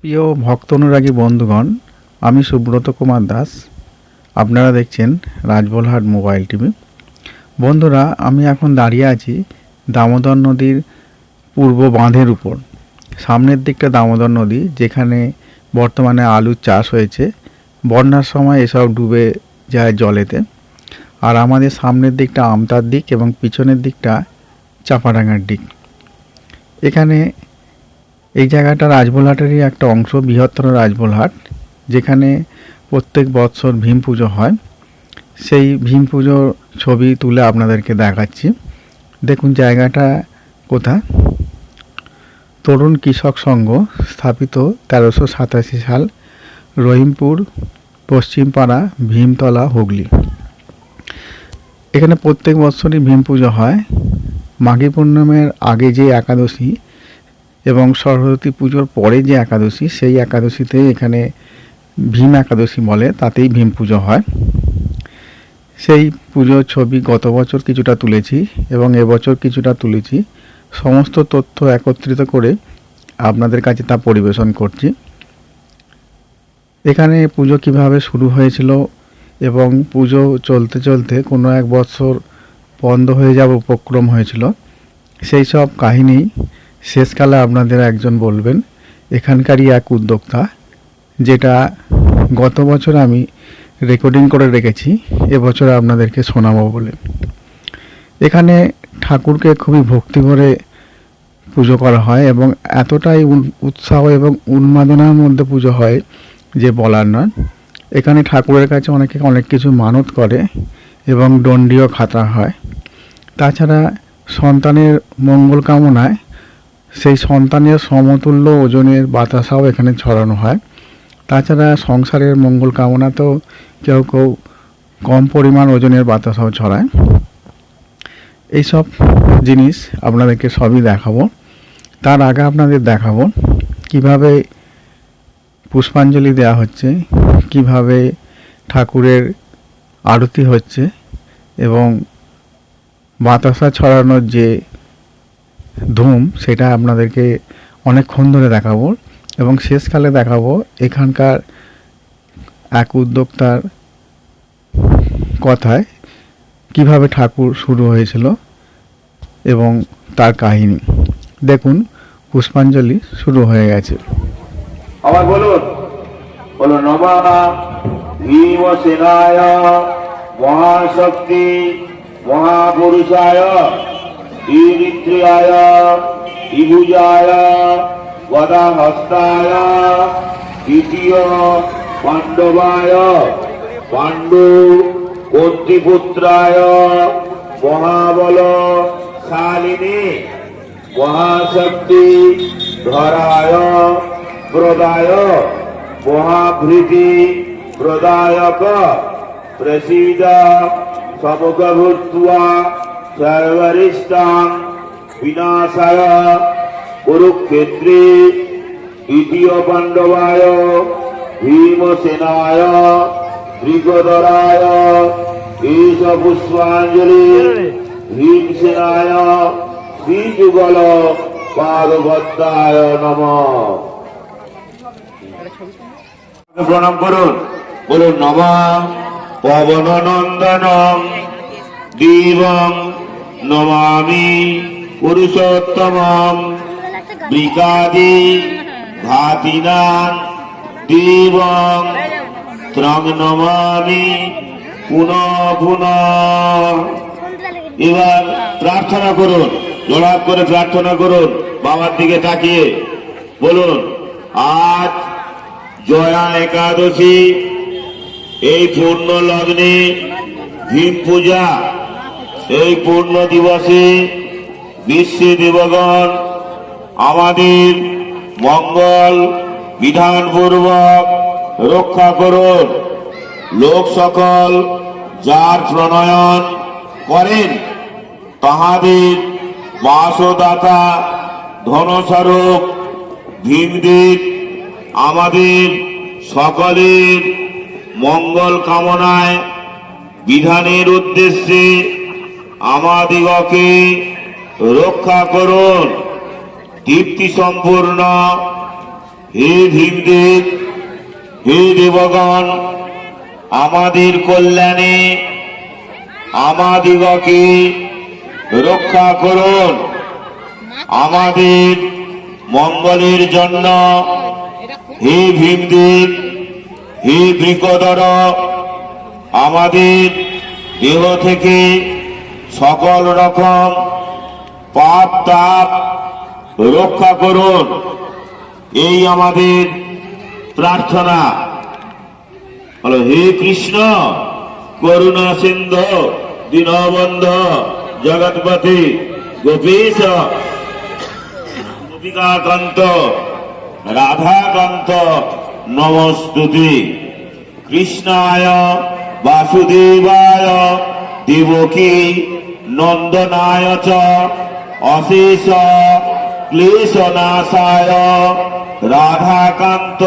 প্রিয় ভক্ত অনুরাগী বন্ধুগণ, আমি সুব্রত কুমার দাস। আপনারা দেখছেন রাজবলহাট মোবাইল টিভি। বন্ধুরা, আমি এখন দাঁড়িয়ে আছি দামোদর নদীর পূর্ব বাঁধের উপর। সামনের দিকটা দামোদর নদী, যেখানে বর্তমানে আলুর চাষ হয়েছে। বন্যার সময় এসব ডুবে যায় জলেতে। আর আমাদের সামনের দিকটা আমতার দিক এবং পিছনের দিকটা চাপাডাঙ্গার দিক। এখানে এই জায়গাটা রাজবলহাটেরই একটা অংশ, বৃহত্তর রাজবলহাট যেখানে প্রত্যেক বৎসর ভীম পুজো হয়। সেই ভীম পুজোর ছবি তুলে আপনাদেরকে দেখাচ্ছি। দেখুন জায়গাটা কোথা। তরুণ কৃষক সংঘ, স্থাপিত তেরোশো সাতাশি সাল, রহিমপুর, পশ্চিমপাড়া, ভীমতলা, হুগলি। এখানে প্রত্যেক বছরই ভীম পুজো হয়। মাঘী পূর্ণিমার আগে যে একাদশী এবং সরস্বতী পুজোর পরে যে একাদশী, সেই একাদশীতে এখানে ভীম একাদশী বলে, তাতেই ভীম পুজো হয়। সেই পুজোর ছবি গত বছর কিছুটা তুলেছি এবং এবছর কিছুটা তুলেছি। সমস্ত তথ্য একত্রিত করে আপনাদের কাছে তা পরিবেশন করছি। এখানে পুজো কীভাবে শুরু হয়েছিল এবং পুজো চলতে চলতে কোনো এক বছর বন্ধ হয়ে যাওয়ার উপক্রম হয়েছিল, সেই সব কাহিনী শেষকালে আপনাদের একজন বলবেন, এখানকারই এক উদ্যোক্তা, যেটা গত বছর আমি রেকর্ডিং করে রেখেছি, এবছর আপনাদেরকে শোনাবো বলে। এখানে ঠাকুরকে খুবই ভক্তি করে পুজো করা হয় এবং এতটাই উৎসাহ এবং উন্মাদনার মধ্যে পুজো হয় যে বলার নয়। এখানে ঠাকুরের কাছে অনেকে অনেক কিছু মানত করে এবং দণ্ডীয় খাতা হয়। তাছাড়া সন্তানের মঙ্গল কামনায় সেই সন্তানের সমতুল্য ওজনের বাতাসাও এখানে ছড়ানো হয়। তাছাড়া সংসারের মঙ্গল কামনাতেও কেউ কেউ কম পরিমাণ ওজনের বাতাসাও ছড়ায়। এইসব জিনিস আপনাদেরকে সবই দেখাবো। তার আগে আপনাদের দেখাবো কীভাবে পুষ্পাঞ্জলি দেওয়া হচ্ছে, কীভাবে ঠাকুরের আরতি হচ্ছে এবং বাতাসা ছড়ানোর যে ধুম, সেটা আপনাদেরকে অনেকক্ষণ ধরে দেখাবো এবং শেষকালে দেখাবো এখানকার এক উদ্যোক্তার কথায় কীভাবে ঠাকুর শুরু হয়েছিল এবং তার কাহিনী। দেখুন, পুষ্পাঞ্জলি শুরু হয়ে গেছে। আবার বলুন বলো নমা মহাশক্তি মহাপুরুষায়। দীনিত্রিয়ায় দ্বিভুজায় গদাহস্তায় দ্বিতীয় পাণ্ডবায় পাণ্ডু কর্তৃপুত্রায় মহাবল শালিনী মহাশক্তি ধরায় প্রদায় মহাভৃতি প্রদায়ক প্রসীদ সমুখভূত্বা সর্বরিষ্টাং বিনাশায় কুরুক্ষেত্রে দ্বিতীয় পাণ্ডবায় ভীমসেনায় ত্রিগদরায় এষ পুষ্পাঞ্জলি ভীমসেনায় শ্রীযুগল পাদভদ্রায় নম। প্রণাম করুন। বলুন, নমা। পবন নন্দনম দেবম নমামি পুরুষোত্তম বিকাদি ভাতিনান দেবম ত্রং নমামি পুনঃ পুনঃ এবার প্রার্থনা করুন জোড়াপ করে প্রার্থনা করুন, বাবার দিকে তাকিয়ে। বলুন, আজ জয়া একাদশী, এই পূর্ণ লগ্নে ভীম পূজা এই পূর্ণ দিবসে বিশ্বে দেবগণ, আমাদের মঙ্গল বিধানপূর্বক রক্ষা করুন। লোক সকল যার প্রণয়ন করেন, তাহাদের বাসদাতা ধনস্বরূপ ভীমদেব আমাদের সকলের মঙ্গল কামনায় বিধানের উদ্দেশ্যে আমাদিগকে রক্ষা করুন। দীপ্তি সম্পূর্ণ। হে ভীমদেব, হে দেবগণ, আমাদের কল্যাণে আমাদিগকে রক্ষা করুন। আমাদের মঙ্গলের জন্য হে ভীমদেব, হে বৃকদর আমাদের দেহ থেকে সকল রকম পাপ তাপ রক্ষা করুন। এই আমাদের প্রার্থনা। হলো হে কৃষ্ণ, করুণা সিন্ধু, দীনবন্ধ, জগৎপতি, গোপীশ, গোপিকাকান্ত, রাধাকান্ত, নমস্তুতি। কৃষ্ণায়, বাসুদেবায়, দেবকী নন্দনায় চ অশেষ ক্লেশনাশায় রাধাকান্ত,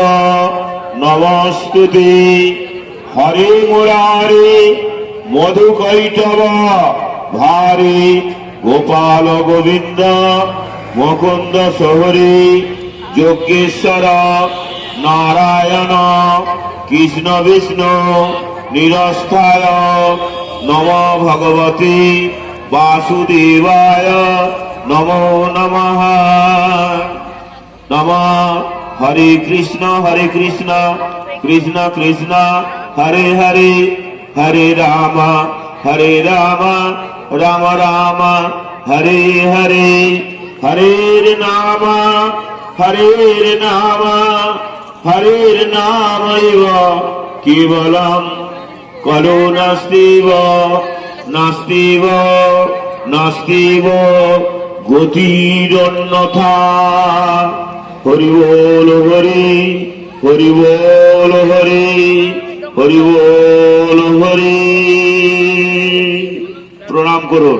নমস্তুতি। হরে মুরারে মধুকৈটব ভারে, গোপাল গোবিন্দ, মুকুন্দ সোহরে যজ্ঞেশ্বর নারায়ণ, কৃষ্ণ বিষ্ণু, নিরস্থায়, নম ভগবতী। বাসুদেবায় নমো নমঃ নম হরে কৃষ্ণ হরে কৃষ্ণ কৃষ্ণ কৃষ্ণ হরে হরে হরে রাম হরে রাম রাম রাম হরে হরে হরের নাম হরের নাম হরের নামৈব কেবলম কলো নাস্তিব নাস্তিব নাস্তিব গতিরন্যথা হরি বল হরি হরি বল হরি হরি বল হরি প্রণাম করুন।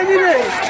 Aynen öyle.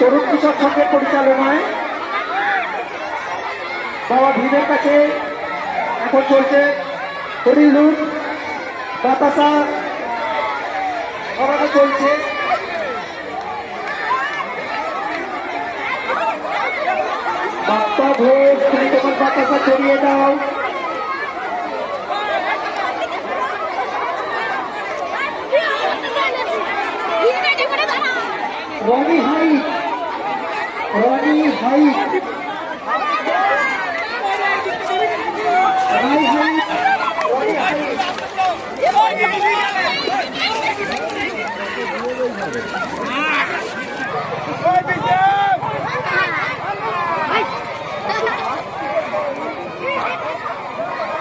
তরুণ কৃষক সংঘের পরিচালনায় বাবা ভীমের কাছে এখন চলছে হরিলুট বাতাসা চলছে বাপ্পা ঘোষ তুমি তোমার বাতাসা ছড়িয়ে দাও। রনি হাই রনি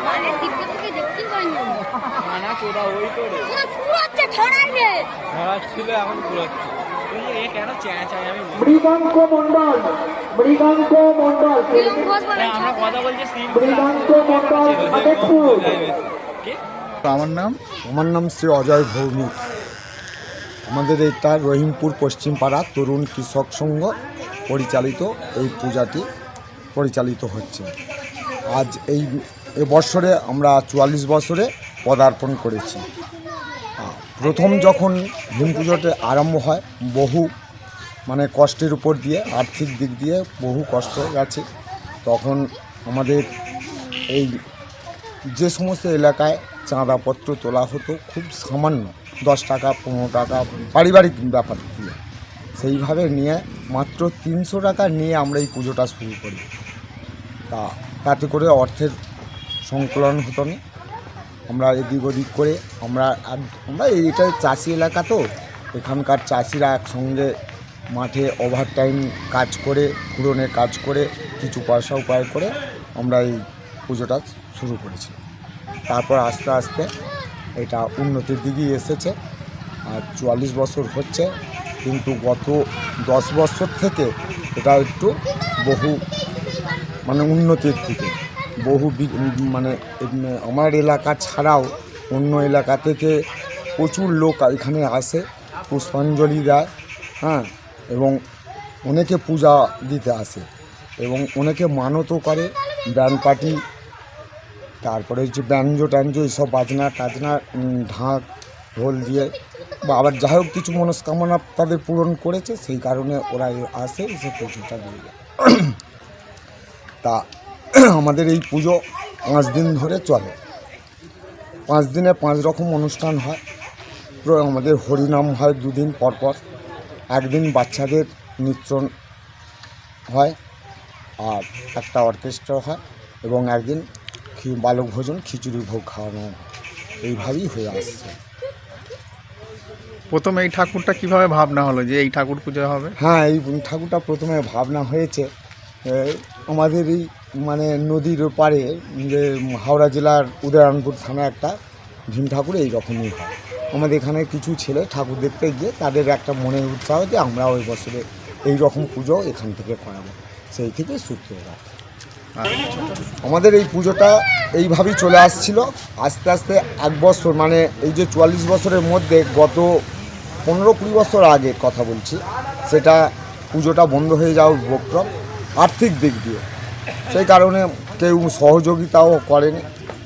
মানে টিপতে থেকে দেখতে পাইনি না চোদা ওই করে পুরোচ্ছে ছড়াই রে ছিল এখন ঘুরাচ্ছে। মৃগাঙ্ক মন্ডল মৃগাঙ্ক মন্ডল আমরা কথা বলছি মৃগাঙ্ক মন্ডল আমার নাম? আমার নাম শ্রী অজয় ভৌমিক। আমাদের এটা রহিমপুর পশ্চিমপাড়া তরুণ কৃষক সংঘ পরিচালিত এই পূজাটি পরিচালিত হচ্ছে। আজ এই এবছরে আমরা চুয়াল্লিশ বছরে পদার্পণ করেছি। প্রথম যখন ভীম পুজোটা আরম্ভ হয়, বহু মানে কষ্টের উপর দিয়ে, আর্থিক দিক দিয়ে বহু কষ্ট গেছে। তখন আমাদের এই যে সমস্ত এলাকায় চাঁদাপত্র তোলা হতো, খুব সামান্য, দশ টাকা, পনেরো টাকা, পারিবারিক ব্যাপার দিয়ে সেইভাবে নিয়ে মাত্র তিনশো টাকা নিয়ে আমরা এই পুজোটা শুরু করি। তা, তাতে করে অর্থের সংকলন হতো না। আমরা এদিক ওদিক করে, আমরা আমরা এইটা চাষি এলাকা তো, এখানকার চাষিরা একসঙ্গে মাঠে ওভার টাইম কাজ করে পূরণের কাজ করে, কিছু পয়সা উপায় করে আমরা এই পুজোটা শুরু করেছি। তারপর আস্তে আস্তে এটা উন্নতির দিকেই এসেছে, আর চুয়াল্লিশ বছর হচ্ছে, কিন্তু গত দশ বছর থেকে এটা একটু বহু মানে উন্নতির দিকে। বহু মানে আমার এলাকা ছাড়াও অন্য এলাকা থেকে প্রচুর লোক এখানে আসে, পুষ্পাঞ্জলি দেয় হ্যাঁ এবং অনেকে পূজা দিতে আসে এবং অনেকে মানতও করে ব্যান্ড পার্টি, তারপরে হচ্ছে ব্যঞ্জো ট্যাঞ্জো এইসব বাজনা টাজনা ঢাক, ঢোল দিয়ে, বা আবার যাই হোক কিছু মনস্কামনা তাদের পূরণ করেছে, সেই কারণে ওরা আসে, এসে পুজোটা দিয়ে যায়। তা আমাদের এই পুজো পাঁচ দিন ধরে চলে। পাঁচ দিনে পাঁচ রকম অনুষ্ঠান হয়। পুরো আমাদের হরিনাম হয় দুদিন পর পর। একদিন বাচ্চাদের নৃত্য হয় আর একটা অর্কেস্ট্রা হয় এবং একদিন বালক ভোজন খিচুড়ি ভোগ খাওয়ানো হয়। এইভাবেই হয়ে আসছে। প্রথমে এই ঠাকুরটা কীভাবে ভাবনা হলো যে এই ঠাকুর পুজো হবে? হ্যাঁ এই ঠাকুরটা প্রথমে ভাবনা হয়েছে। আমাদের এই মানে নদীর পাড়ে, যে হাওড়া জেলার উদয়নপুর থানা একটা ভীম ঠাকুর এই রকমই হয়। আমাদের এখানে কিছু ছেলে ঠাকুর দেখতে গিয়ে তাদের একটা মনের উৎসাহ যে আমরা ওই বছরে এই রকম পুজো এখান থেকে করাবো। সেই থেকে সূত্রপাত আমাদের এই পুজোটা এইভাবেই চলে আসছিল। আস্তে আস্তে এক বছর মানে এই যে চুয়াল্লিশ বছরের মধ্যে গত পনেরো কুড়ি বছর আগে কথা বলছি, সেটা পুজোটা বন্ধ হয়ে যাওয়ার উপক্রম। আর্থিক দিক দিয়ে সেই কারণে কেউ সহযোগিতাও করেনি।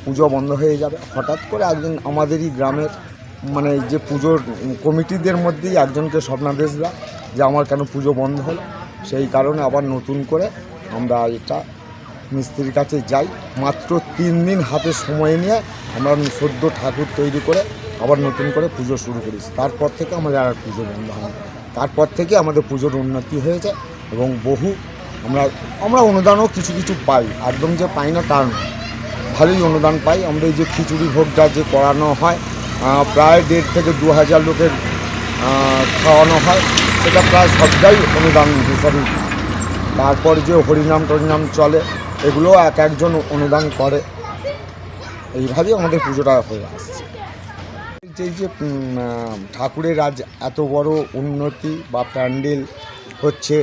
পুজো বন্ধ হয়ে যাবে। হঠাৎ করে একদিন আমাদেরই গ্রামের মানে যে পুজোর কমিটিদের মধ্যেই একজনকে স্বপ্নাদেশ দেয় যে আমার কেন পুজো বন্ধ হলো? সেই কারণে আবার নতুন করে আমরা এটা মিস্ত্রির কাছে যাই। মাত্র তিন দিন হাতে সময় নিয়ে আমরা সদ্য ঠাকুর তৈরি করে আবার নতুন করে পুজো শুরু করেছি। তারপর থেকে আমাদের আর পুজো বন্ধ হয় তারপর থেকে আমাদের পুজোর উন্নতি হয়েছে এবং বহু আমরা আমরা অনুদানও কিছু কিছু পাই। একদম যে পাই না তার নয়। ভালোই অনুদান পাই। আমরা এই যে খিচুড়ি ভোগটা যে করানো হয় প্রায় দেড় থেকে দু হাজার লোকের খাওয়ানো হয়, সেটা প্রায় সবটাই অনুদান হিসাবে। তারপর যে হরিনাম টরিনাম চলে এগুলো এক একজন অনুদান করে। এইভাবেই আমাদের পুজোটা হয়ে আসছে। যে যে ঠাকুরের আজ এত বড় উন্নতি বা প্যান্ডেল হচ্ছে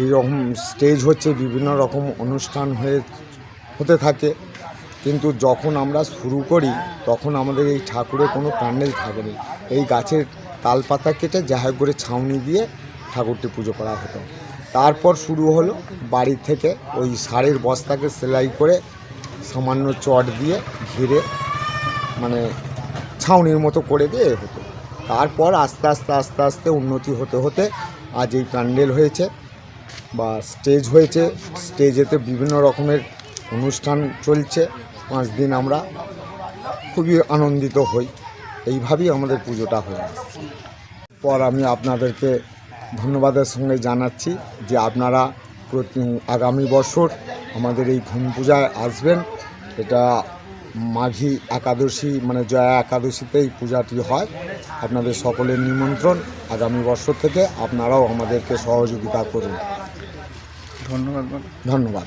এই রকম স্টেজ হচ্ছে, বিভিন্ন রকম অনুষ্ঠান হয়ে, হতে থাকে। কিন্তু যখন আমরা শুরু করি, তখন আমাদের এই ঠাকুরের কোনো প্যান্ডেল থাকে না এই গাছের তালপাতা কেটে যাহা করে ছাউনি দিয়ে ঠাকুরটি পুজো করা হতো। তারপর শুরু হলো বাড়ি থেকে ওই সারের বস্তাকে সেলাই করে সামান্য চট দিয়ে ঘিরে মানে ছাউনির মতো করে দিয়ে হতো। তারপর আস্তে আস্তে আস্তে আস্তে উন্নতি হতে হতে আজ এই প্যান্ডেল হয়েছে। বা স্টেজ হয়েছে। স্টেজেতে বিভিন্ন রকমের অনুষ্ঠান চলছে। পাঁচ দিন আমরা খুবই আনন্দিত হই। এইভাবেই আমাদের পুজোটা হয়ে পর আমি আপনাদেরকে ধন্যবাদের সঙ্গে জানাচ্ছি যে আপনারা প্রতি আগামী বছর আমাদের এই ঘুম পূজায় আসবেন। এটা মাঘী একাদশী মানে জয়া একাদশীতে এই পূজাটি হয়। আপনাদের সকলের নিমন্ত্রণ। আগামী বছর থেকে আপনারাও আমাদেরকে সহযোগিতা করুন। ধন্যবাদ ধন্যবাদ।